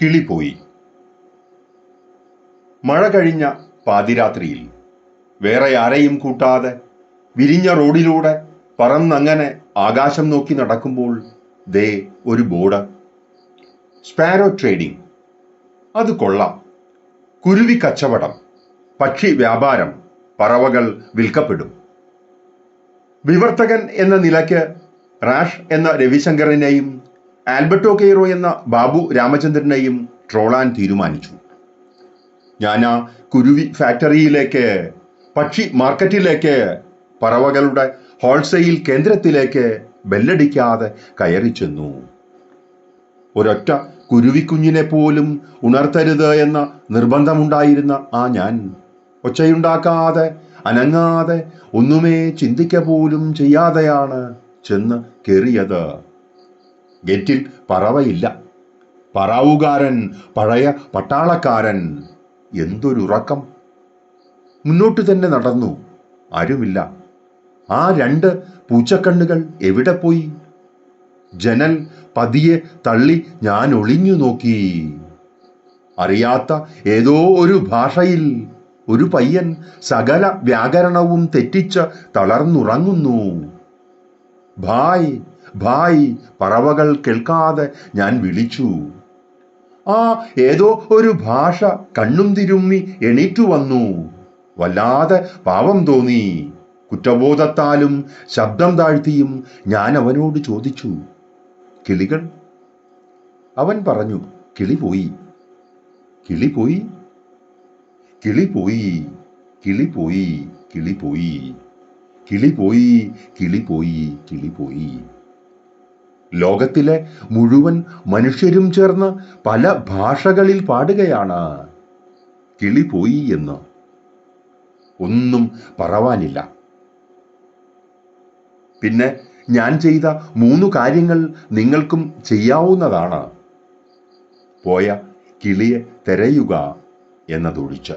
കിളി പോയി മഴ കഴിഞ്ഞ പാതിരാത്രിയിൽ വേറെ ആരെയും കൂട്ടാതെ വിരിഞ്ഞ റോഡിലൂടെ പറന്നങ്ങനെ ആകാശം നോക്കി നടക്കുമ്പോൾ ദേ ഒരു ബോർഡ്. സ്പാരോ ട്രേഡിംഗ് അത് കൊള്ളാം. കുരുവി കച്ചവടം. പക്ഷി വ്യാപാരം. പറവകൾ വിൽക്കപ്പെടും. വിവർത്തകൻ എന്ന നിലയ്ക്ക് റാഷ് എന്ന രവിശങ്കറിനെയും ആൽബർട്ടോ കെയ്റോ എന്ന ബാബു രാമചന്ദ്രനെയും ട്രോളാൻ തീരുമാനിച്ചു. ഞാൻ ആ കുരുവി ഫാക്ടറിയിലേക്ക് പക്ഷി മാർക്കറ്റിലേക്ക് പറവകളുടെ ഹോൾസെയിൽ കേന്ദ്രത്തിലേക്ക് ബെല്ലടിക്കാതെ കയറി ചെന്നു. ഒരൊറ്റ കുരുവിക്കുഞ്ഞിനെ പോലും ഉണർത്തരുത് എന്ന നിർബന്ധമുണ്ടായിരുന്ന ആ ഞാൻ ഒച്ചയുണ്ടാക്കാതെ അനങ്ങാതെ ഒന്നുമേ ചിന്തിക്ക പോലും ചെയ്യാതെയാണ് ചെന്ന് കയറിയത് ഗേറ്റിൽ പറവയില്ല. പറവുകാരൻ പഴയ പട്ടാളക്കാരൻ. എന്തൊരുറക്കം. മുന്നോട്ട് തന്നെ നടന്നു. ആരുമില്ല. ആ രണ്ട് പൂച്ചക്കണ്ണുകൾ എവിടെ പോയി? ജനൽ പതിയെ തള്ളി ഞാൻ ഒളിഞ്ഞു നോക്കി. അറിയാത്ത ഏതോ ഒരു ഭാഷയിൽ ഒരു പയ്യൻ സകല വ്യാകരണവും തെറ്റിച്ച് തളർന്നുറങ്ങുന്നു. ഭായ് ഭായ് പറവകൾ കേൾക്കാതെ ഞാൻ വിളിച്ചു. ആ ഏതോ ഒരു ഭാഷ കണ്ണും തിരുമ്മി എണീറ്റു വന്നു. വല്ലാതെ പാവം തോന്നി. കുറ്റബോധത്താലും ശബ്ദം താഴ്ത്തിയും ഞാൻ അവനോട് ചോദിച്ചു കിളികൾ? അവൻ പറഞ്ഞു കിളി പോയി. കിളി പോയി? കിളി പോയി. കിളി പോയി. കിളി പോയി. കിളി പോയി കിളി പോയി കിളി പോയി ലോകത്തിലെ മുഴുവൻ മനുഷ്യരും ചേർന്ന് പല ഭാഷകളിൽ പാടുകയാണ് കിളി പോയി എന്ന്. ഒന്നും പറവാനില്ല. പിന്നെ ഞാൻ ചെയ്ത മൂന്ന് കാര്യങ്ങൾ നിങ്ങൾക്കും ചെയ്യാവുന്നതാണ്. പോയ കിളിയെ തിരയുക എന്നതൊഴിച്ച്.